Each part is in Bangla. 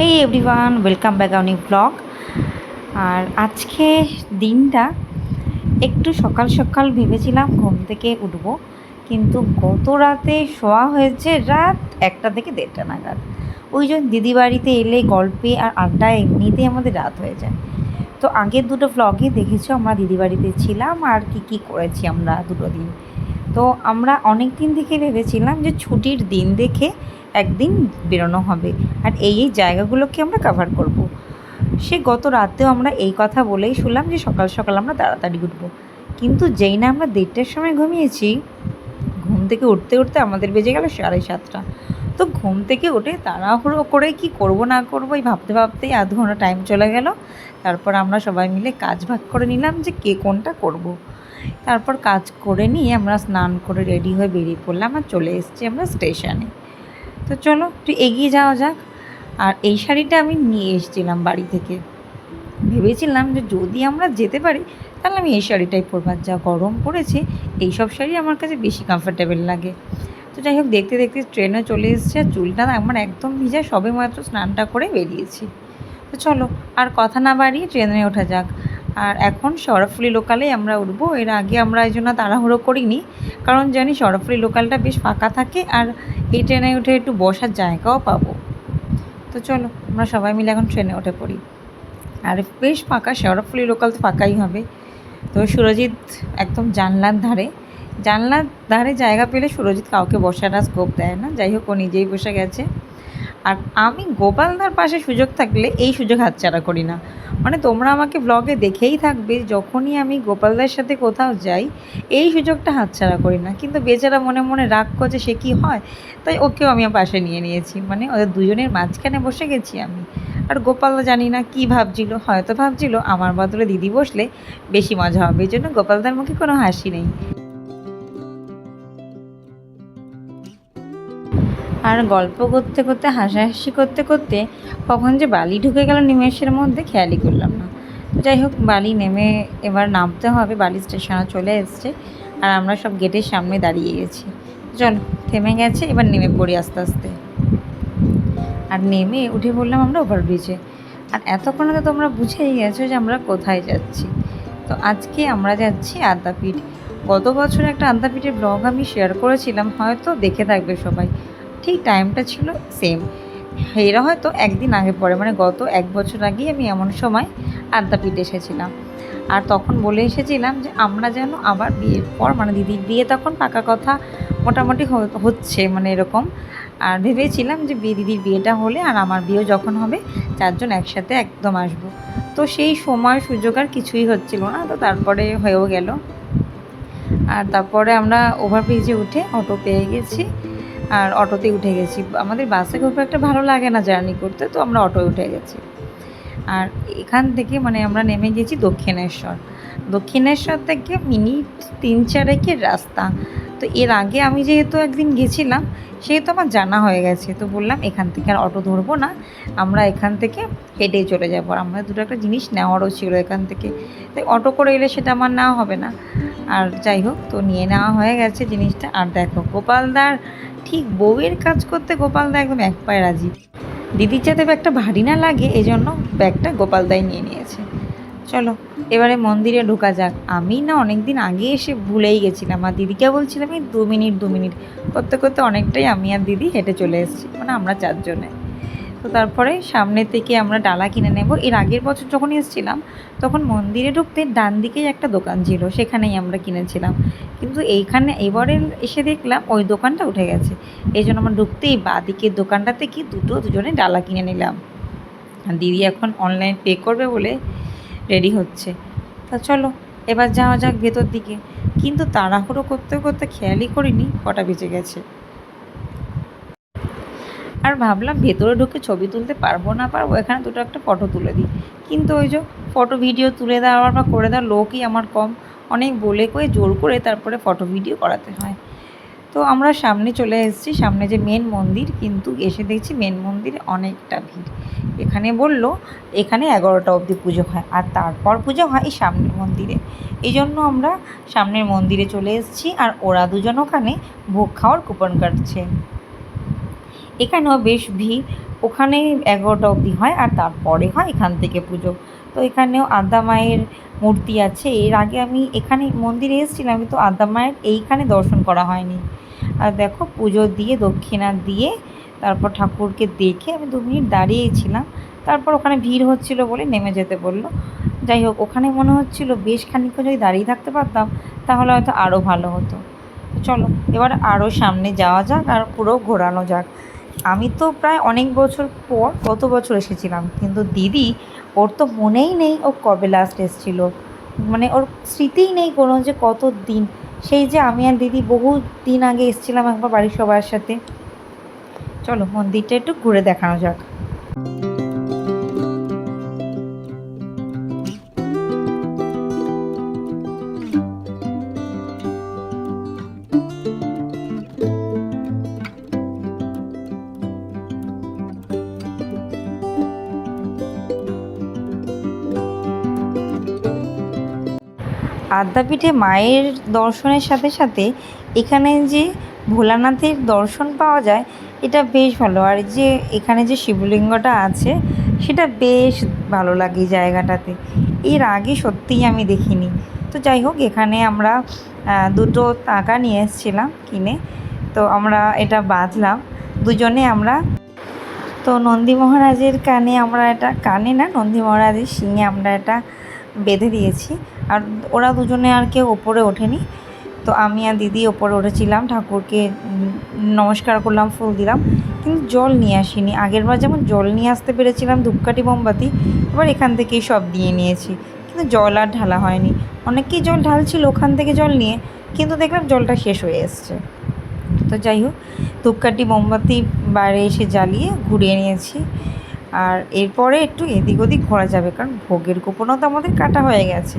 হেই এভরিওয়ান ওয়েলকাম ব্যাক আউনি ব্লগ আর আজকে দিনটা একটু সকাল সকাল ভেবেছিলাম ঘুম থেকে উঠব, কিন্তু গত রাতে শোয়া হয়েছে রাত একটা থেকে দেড়টা নাগাদ। ওই জন্য দিদি বাড়িতে এলে গল্পে আর আড্ডায় এমনিতেই আমাদের রাত হয়ে যায়। তো আগের দুটো ভ্লগে দেখেছ, আমরা দিদি বাড়িতে ছিলাম আর কি কি করেছি আমরা দুটো দিন। তো আমরা অনেক দিন থেকে ভেবেছিলাম যে ছুটির দিন দেখে একদিন বেরোনো হবে। আর এই এই জায়গাগুলোকে আমরা কাভার করব। সে গত রাতেও আমরা এই কথা বলেই শুনলাম যে সকাল সকাল আমরা তাড়াতাড়ি উঠবো। কিন্তু যেই না আমরা দেড়টার সময় ঘুমিয়েছি, ঘুম থেকে উঠতে উঠতে আমাদের বেজে গেল সাড়ে সাতটা। তো ঘুম থেকে উঠে তাড়াহুড়ো করে কি করব না করব এই ভাবতে ভাবতেই আধ ঘণ্টা টাইম চলে গেল। তারপর আমরা সবাই মিলে কাজ ভাগ করে নিলাম যে কে কোনটা করব। তারপর কাজ করে নিয়ে আমরা স্নান করে রেডি হয়ে বেরিয়ে পড়লাম আর চলে এসেছি আমরা স্টেশনে। তো চলো একটু এগিয়ে যাওয়া যাক। আর এই শাড়িটা আমি নিয়ে এসেছিলাম বাড়ি থেকে। ভেবেছিলাম যে যদি আমরা যেতে পারি, তাহলে আমি এই শাড়িটাই পরবো। আর যা গরম পড়েছে এই সব শাড়ি আমার কাছে বেশি কমফোর্টেবল লাগে। তো যাই হোক, দেখতে দেখতে ট্রেনে চলে এসেছে আর চুলটা আমার একদম ভিজা সবে মাত্র স্নানটা করে বেরিয়েছি। তো চলো, আর কথা না বাড়িয়ে ট্রেনে ওঠা যাক। আর এখন সরফুলি লোকালে আমরা উঠবো। এর আগে আমরা এই জন্য তাড়াহুড়ো করিনি। কারণ জানি সরফুলি লোকালটা বেশ ফাঁকা থাকে আর এই ট্রেনে উঠে একটু বসার জায়গাও পাবো। তো চলো, আমরা সবাই মিলে এখন ট্রেনে উঠে পড়ি। আর বেশ ফাঁকা শেওড়াফুলি লোকাল তো ফাঁকাই হবে। তো সুরজিৎ একদম জানলার ধারে। জানলার ধারে জায়গা পেলে সুরজিৎ কাউকে বসার স্কোপ দেয় না। যাই হোক, ও নিজেই বসে গেছে। আর আমি গোপালদার পাশে সুযোগ থাকলে এই সুযোগ হাতছাড়া করি না। মানে তোমরা আমাকে ব্লগে দেখেই থাকবে, যখনই আমি গোপালদার সাথে কোথাও যাই, এই সুযোগটা হাতছাড়া করি না। কিন্তু বেচারা মনে মনে রাগ করছে সে কি হয়, তাই ওকেও আমি পাশে নিয়ে নিয়েছি। মানে ওদের দুজনের মাঝখানে বসে গেছি আমি। আর গোপালদা জানি না কি ভাবছিল, হয়তো ভাবছিল আমার বদলে দিদি বসলে বেশি মজা হবে। এই জন্য গোপালদার মুখে কোনো হাসি নেই। আর গল্প করতে করতে, হাসাহাসি করতে করতে কখন যে বালি ঢুকে গেল নিমেষের মধ্যে খেয়ালই করলাম না। যাই হোক, বালি নেমে এবার নামতে হবে, বালি স্টেশনে চলে এসছে আর আমরা সব গেটের সামনে দাঁড়িয়ে গেছি। চলো, থেমে গেছে, এবার নেমে পড়ি আস্তে আস্তে। আর নেমে উঠে পড়লাম আমরা ওভারব্রিজে। আর এতক্ষণে তো তোমরা বুঝেই গেছো যে আমরা কোথায় যাচ্ছি। তো আজকে আমরা যাচ্ছি আদ্যাপীঠ। গত বছর একটা আদ্যাপীঠের ব্লগ আমি শেয়ার করেছিলাম, হয়তো দেখে থাকবে সবাই। ঠিক টাইমটা ছিল সেম এরা হয়তো একদিন আগে পরে মানে গত এক বছর আগেই আমি এমন সময় আদ্যাপীঠ এসেছিলাম। আর তখন বলে এসেছিলাম যে, আমরা যেন আবার বিয়ের পর মানে দিদির বিয়ে তখন পাকা কথা মোটামুটি হচ্ছে মানে এরকম। আর ভেবেছিলাম যে, বিয়ে, দিদির বিয়েটা হলে আর আমার বিয়েও যখন হবে, চারজন একসাথে একদম আসব। তো সেই সময় সুযোগ আর কিছুই হচ্ছিল না, তো তারপরে হয়েও গেল। আর তারপরে আমরা ওভারব্রিজে উঠে অটো পেয়ে গেছি। আর অটোতে উঠে গেছি। আমাদের বাসে খুব একটা ভালো লাগে না জার্নি করতে, তো আমরা অটোয় উঠে গেছি। আর এখান থেকে মানে আমরা নেমে গেছি দক্ষিণেশ্বর। দক্ষিণেশ্বর থেকে মিনিট তিন চারেকের রাস্তা। তো এর আগে আমি যেহেতু একদিন গেছিলাম, সেহেতু আমার জানা হয়ে গেছে। তো বললাম, এখান থেকে আর অটো ধরবো না, আমরা এখান থেকে হেঁটেই চলে যাব। আমরা দুটো একটা জিনিস নেওয়ারও ছিল এখান থেকে। তাই অটো করে এলে সেটা আমার নেওয়া হবে না। আর যাই হোক, তো নিয়ে নেওয়া হয়ে গেছে জিনিসটা। আর দেখো গোপালদার ঠিক বউয়ের কাজ করতে গোপালদা একদম এক পায়ে রাজি। দিদির যাতে ব্যাগটা ভারী না লাগে এই জন্য ব্যাগটা গোপালদাই নিয়ে নিয়েছে। চলো, এবারে মন্দিরে ঢোকা যাক। আমি না অনেক দিন আগে এসে ভুলেই গেছিলাম, আর দিদিকে বলছিলাম এই দু মিনিট দু মিনিট। করতে করতে অনেকটাই আমি আর দিদি হেঁটে চলে এসেছি মানে আমরা চারজনে। তো তারপরে সামনে থেকে আমরা ডালা কিনে নেব। এর আগের বছর যখন এসেছিলাম, তখন মন্দিরে ঢুকতে ডান দিকেই একটা দোকান ছিল, সেখানেই আমরা কিনেছিলাম। কিন্তু এইখানে এবারে এসে দেখলাম ওই দোকানটা উঠে গেছে। এই জন্য আমরা ঢুকতেই বা দিকের দোকানটা থেকে দুটো দুজনে ডালা কিনে নিলাম। দিদি এখন অনলাইন পে করবে বলে রেডি হচ্ছে। তা চলো, এবার যাওয়া যাক ভেতর দিকে। কিন্তু তাড়াহুড়ো করতে করতে খেয়ালই করিনি, কটা বেজে গেছে। আর ভাবলাম ভেতরে ঢুকে ছবি তুলতে পারব না, পারব। এখানে দুটো একটা ফটো তুলে দিই। কিন্তু ওই যে ফটো ভিডিও তুলে দেওয়ার বা করে দেওয়ার লোকই আমার কম। অনেক বলে কয়ে জোর করে তারপরে ফটো ভিডিও করাতে হয়। তো আমরা সামনে চলে এসেছি, সামনে যে মেন মন্দির, কিন্তু এসে দেখছি মেন মন্দিরে অনেকটা ভিড়। এখানে বলল, এখানে এগারোটা অবধি পুজো হয়, আর তারপর পুজো হয় এই সামনের মন্দিরে। এই জন্য আমরা সামনের মন্দিরে চলে এসেছি, আর ওরা দুজন ওখানে ভোগ খাওয়ার কুপন কাটছে। এখানেও বেশ ভিড়। ওখানে এগারোটা অবধি হয় আর তারপরে হয় এখান থেকে পুজো। তো এখানেও আদ্যা মায়ের মূর্তি আছে। এর আগে আমি এখানে মন্দিরে এসেছিলাম কিন্তু আদ্যা মায়ের এইখানে দর্শন করা হয়নি। আর দেখো পুজো দিয়ে, দক্ষিণা দিয়ে, তারপর ঠাকুরকে দেখে আমি দু মিনিট দাঁড়িয়েছিলাম তারপর ওখানে ভিড় হচ্ছিল বলে নেমে যেতে বলল। যাই হোক, ওখানে মনে হচ্ছিল বেশ খানিকক্ষণ যদি দাঁড়িয়ে থাকতে পারতাম, তাহলে হয়তো আরও ভালো হতো। চলো, এবার আরও সামনে যাওয়া যাক আর পুরো ঘোরানো যাক। আমি তো প্রায় অনেক বছর পর গত বছর এসেছিলাম, কিন্তু দিদি ওর তো মনেই নেই ও কবে লাস্ট এসেছিল। মানে ওর স্মৃতিই নেই কোনো যে কত দিন। সেই যে আমি আর দিদি বহু দিন আগে এসেছিলাম একবার বাড়ির সবার সাথে। চলো মন্দিরটা একটু ঘুরে দেখানো যাক। আদ্যাপীঠে মায়ের দর্শনের সাথে সাথে এখানে যে ভোলানাথের দর্শন পাওয়া যায়, এটা বেশ ভালো। আর যে এখানে যে শিবলিঙ্গটা আছে, সেটা বেশ ভালো লাগে জায়গাটাতে। এর আগে সত্যিই আমি দেখিনি। তো যাই হোক, এখানে আমরা দুটো টাকা নিয়ে এসেছিলাম কিনে। তো আমরা এটা বাঁধলাম। দুজনে আমরা, তো নন্দী মহারাজের কানে আমরা এটা, কানে না, নন্দী মহারাজের শিঙে আমরা এটা বেঁধে দিয়েছি। আর ওরা দুজনে আর কেউ ওপরে ওঠেনি। তো আমি আর দিদি ওপরে উঠেছিলাম, ঠাকুরকে নমস্কার করলাম, ফুল দিলাম। কিন্তু জল নিয়ে আসিনি। আগেরবার যেমন জল নিয়ে আসতে পেরেছিলাম, ধূপকাঠি, মোমবাতি, এবার এখান থেকেই সব দিয়ে নিয়েছি। কিন্তু জল আর ঢালা হয়নি। অনেকেই জল ঢালছিল ওখান থেকে জল নিয়ে, কিন্তু দেখলাম জলটা শেষ হয়ে এসছে। তো যাই হোক, ধূপকাঠি, মোমবাতি বাইরে এসে জ্বালিয়ে ঘুরিয়ে নিয়েছি। আর এরপরে একটু এদিক ওদিক ঘোরা যাবে, কারণ ভোগের গোপনও তো আমাদের কাটা হয়ে গেছে।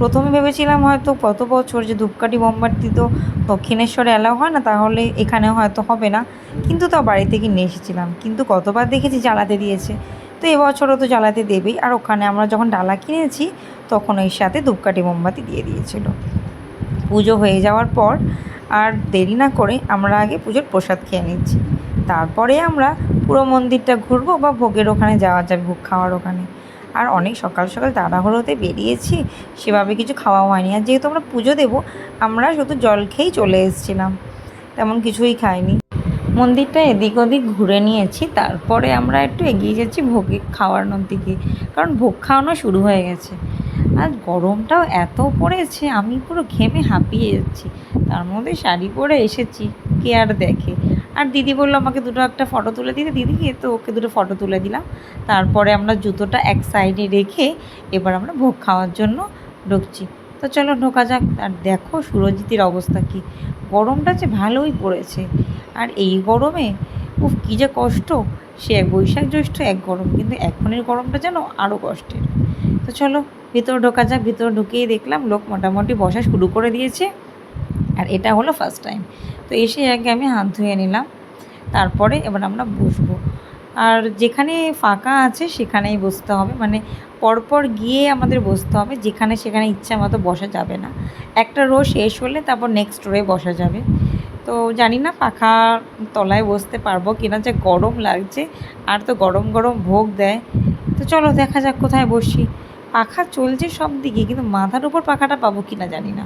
প্রথমে ভেবেছিলাম হয়তো কত বছর যে ধূপকাঠি মোমবাতি তো দক্ষিণেশ্বরে অ্যালাও হয় না, তাহলে এখানেও হয়তো হবে না। কিন্তু তাও বাড়ি থেকে নিয়ে এসেছিলাম, কিন্তু কতবার দেখেছি জ্বালাতে দিয়েছে। তো এবছরও তো জ্বালাতে দেবেই, আর ওখানে আমরা যখন ডালা কিনেছি, তখন ওই সাথে ধূপকাঠি মোমবাতি দিয়ে দিয়েছিল। পুজো হয়ে যাওয়ার পর আর দেরি না করে আমরা আগে পুজোর প্রসাদ খেয়ে নিচ্ছি। তারপরে আমরা পুরো মন্দিরটা ঘুরবো বা ভোগের ওখানে যাওয়া যাবে ভোগ খাওয়ার ওখানে। আর অনেক সকাল সকাল তাড়াহুড়োতে বেরিয়েছি, সেভাবে কিছু খাওয়া হয়নি। আর যেহেতু আমরা পুজো দেবো, আমরা শুধু জল খেয়েই চলে এসেছিলাম, তেমন কিছুই খাইনি। মন্দিরটা এদিক ওদিক ঘুরে নিয়েছি, তারপরে আমরা একটু এগিয়ে যাচ্ছি ভোগে খাওয়ানোর দিকে, কারণ ভোগ খাওয়ানো শুরু হয়ে গেছে। আর গরমটাও এত পড়েছে, আমি পুরো ঘেমে হাঁপিয়ে যাচ্ছি। তার মধ্যে শাড়ি পরে এসেছি, কে আর দেখে। আর দিদি বলল আমাকে দুটো একটা ফটো তুলে দিতে। দিদিকে তো ওকে দুটো ফটো তুলে দিলাম। তারপরে আমরা জুতোটা এক সাইডে রেখে এবার আমরা ভোগ খাওয়ার জন্য ঢুকছি। তো চলো ঢোকা যাক। আর দেখো সুরজিতের অবস্থা কী। গরমটা যে ভালোই পড়েছে। আর এই গরমে উফ, কী যে কষ্ট। সে এক বৈশাখ জ্যৈষ্ঠ, এক গরম। কিন্তু এখনের গরমটা যেন আরও কষ্টের। তো চলো ভিতরে ঢোকা যাক। ভিতরে ঢুকেই দেখলাম লোক মোটামুটি বসা শুরু করে দিয়েছে। আর এটা হলো ফার্স্ট টাইম তো এসে আগে আমি হাত ধুয়ে নিলাম, তারপরে এবার আমরা বসবো। আর যেখানে ফাঁকা আছে সেখানেই বসতে হবে। মানে পরপর গিয়ে আমাদের বসতে হবে, যেখানে সেখানে ইচ্ছা মতো বসা যাবে না। একটা রো শেষ হলে তারপর নেক্সট রোয়ে বসা যাবে। তো জানি না পাখা তলায় বসতে পারব কিনা, যে গরম লাগছে আর তো গরম গরম ভোগ দেয়। তো চলো দেখা যাক কোথায় বসি। পাখা চলছে সব দিকে, কিন্তু মাথার উপর পাখাটা পাবো কিনা জানি না।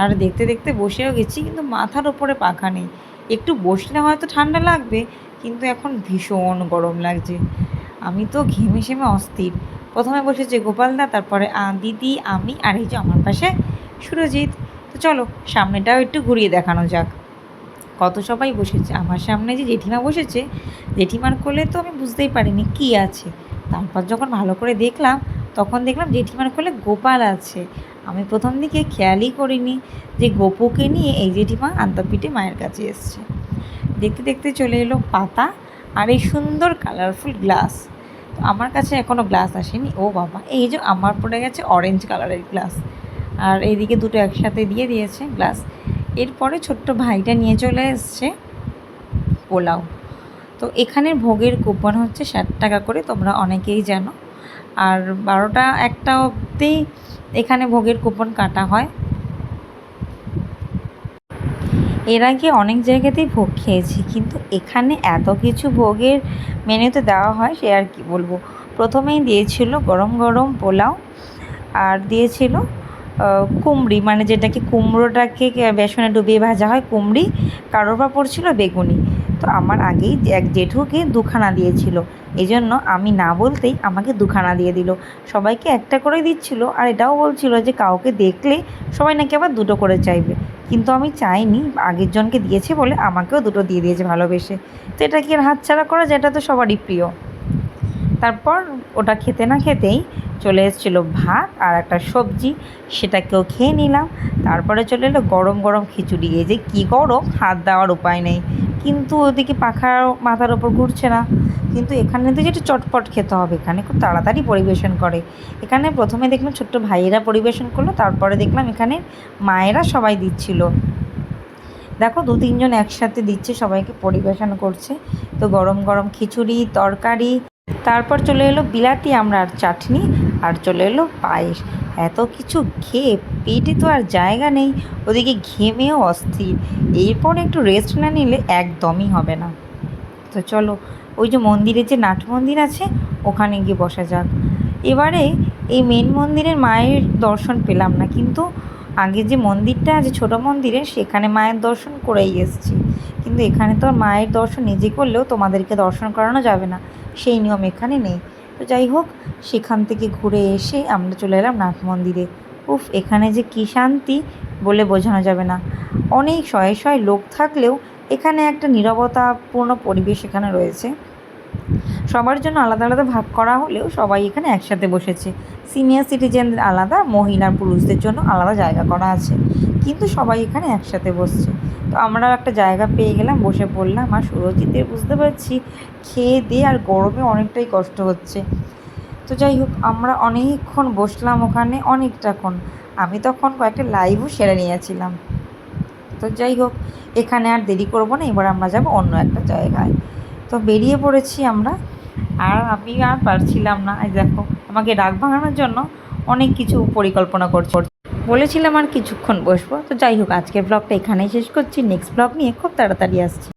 আর দেখতে দেখতে বসেও গেছি, কিন্তু মাথার ওপরে পাখা নেই। একটু বসলে হয়তো ঠান্ডা লাগবে, কিন্তু এখন ভীষণ গরম লাগছে। আমি তো ঘেমে সেমে অস্থির। প্রথমে বসেছে গোপালদা তারপরে দিদি, আমি আর এই যে আমার পাশে সুরজিৎ। তো চলো, সামনেটাও একটু ঘুরিয়ে দেখানো যাক। কত সবাই বসেছে? আমার সামনে যে জেঠিমা বসেছে, জেঠিমার কোলে তো আমি বুঝতেই পারিনি কি আছে। তারপর যখন ভালো করে দেখলাম তখন দেখলাম জেঠিমার কোলে গোপাল আছে। আমি প্রথম দিকে খেয়ালই করিনি যে গোপুকে নিয়ে এই জেঠিমা আদ্যাপীঠে মায়ের কাছে এসছে। দেখতে দেখতে চলে এলো পাতা আর এই সুন্দর কালারফুল গ্লাস তো আমার কাছে এখনও গ্লাস আসেনি। ও বাবা, এই যে আমার পড়ে গেছে অরেঞ্জ কালারের গ্লাস আর এইদিকে দুটো একসাথে দিয়ে দিয়েছে গ্লাস এরপরে ছোট্ট ভাইটা নিয়ে চলে এসছে পোলাও। তো এখানের ভোগের কুপন হচ্ছে ষাট টাকা করে, তোমরা অনেকেই জানো। আর বারোটা একটা অবধি এখানে ভোগের কুপন কাটা হয়। এর আগে অনেক জায়গাতেই ভোগ খেয়েছি, কিন্তু এখানে এত কিছু ভোগের মেনুতে দেওয়া হয়, সে আর কি বলব? প্রথমেই দিয়েছিল গরম গরম পোলাও আর দিয়েছিল কুমড়ি মানে যেটাকে কুমড়োটাকে বেসনে ডুবিয়ে ভাজা হয়, কুমড়ি কারোর বা পড়ছিল বেগুনি। তো আমার আগেই এক জেঠুকে দুখানা দিয়েছিল। এই জন্য আমি না বলতেই আমাকে দুখানা দিয়ে দিল। সবাইকে একটা করে দিচ্ছিল আর এটাও বলছিল যে কাউকে দেখলে সবাই নাকি আবার দুটো করে চাইবে। কিন্তু আমি চাইনি, আগের জনকে দিয়েছে বলে আমাকেও দুটো দিয়ে দিয়েছে ভালোবেসে। তো এটা কি আর হাতছাড়া করা যেটা তো সবারই প্রিয়। তারপর ওটা খেতে না খেতেই চলে এসেছিল ভাত আর একটা সবজি, সেটাকেও খেয়ে নিলাম। তারপরে চলে এলো গরম গরম খিচুড়ি। এই যে কী গরম, হাত দেওয়ার উপায় নেই। কিন্তু ওদিকে পাখা মাথার ওপর ঘুরছে না। কিন্তু এখানে তো যেটা চটপট খেতে হবে। এখানে খুব তাড়াতাড়ি পরিবেশন করে। এখানে প্রথমে দেখলাম ছোট্ট ভাইয়েরা পরিবেশন করল। তারপরে দেখলাম এখানে মায়েরা সবাই দিচ্ছিল। দেখো, দু তিনজন একসাথে দিচ্ছে, সবাইকে পরিবেশন করছে। তো গরম গরম খিচুড়ি, তরকারি তারপর চলে এলো বিলাতি আমড়ার চাটনি আর চলে এলো পায়েস। এত কিছু খেয়ে পেটে তো আর জায়গা নেই, ওদিকে ঘেমেও অস্থির। এরপর একটু রেস্ট না নিলে একদমই হবে না। তো চলো, ওই যে মন্দিরে যে নাট মন্দির আছে, ওখানে গিয়ে বসা যাক। এবারে এই মেন মন্দিরের মায়ের দর্শন পেলাম না, কিন্তু আগে যে মন্দিরটা আছে, ছোটো মন্দিরে, সেখানে মায়ের দর্শন করেই এসেছি। কিন্তু এখানে তো মায়ের দর্শন নিজে করলেও তোমাদেরকে দর্শন করানো যাবে না। সেই নিয়ম এখানে নেই। তো যাই হোক, সেখান থেকে ঘুরে এসে আমরা চলে এলাম নাথ মন্দিরে। উফ, এখানে যে কী শান্তি বলে বোঝানো যাবে না। অনেক শয়ে শয়ে লোক থাকলেও এখানে একটা নীরবতাপূর্ণ পরিবেশ এখানে রয়েছে। সবার জন্য আলাদা আলাদা ভাগ করা হলেও সবাই এখানে একসাথে বসেছে। সিনিয়র সিটিজেনদের আলাদা, মহিলা পুরুষদের জন্য আলাদা জায়গা করা আছে। কিন্তু সবাই এখানে একসাথে বসছে। তো আমরাও একটা জায়গা পেয়ে গেলাম, বসে পড়লাম। আর সুরজিতের বুঝতে পারছি, খেয়ে দিয়ে আর গরমে অনেকটাই কষ্ট হচ্ছে। তো যাই হোক, আমরা অনেকক্ষণ বসলাম ওখানে অনেকটাক্ষণ আমি তখন কয়েকটা লাইভও সেরে নিয়েছিলাম। তো যাই হোক, এখানে আর দেরি করব না, এবার আমরা যাব অন্য একটা জায়গায়। তো বেরিয়ে পড়েছি আমরা, আর আমি আর পারছিলাম না। দেখো, আমাকে ডাক ভাঙানোর জন্য অনেক কিছু পরিকল্পনা করছে। বলেছিলাম আর কিছুক্ষণ বসবো। তো যাই হোক, আজকের ব্লগটা এখানেই শেষ করছি। নেক্সট ব্লগ নিয়ে খুব তাড়াতাড়ি আসছি।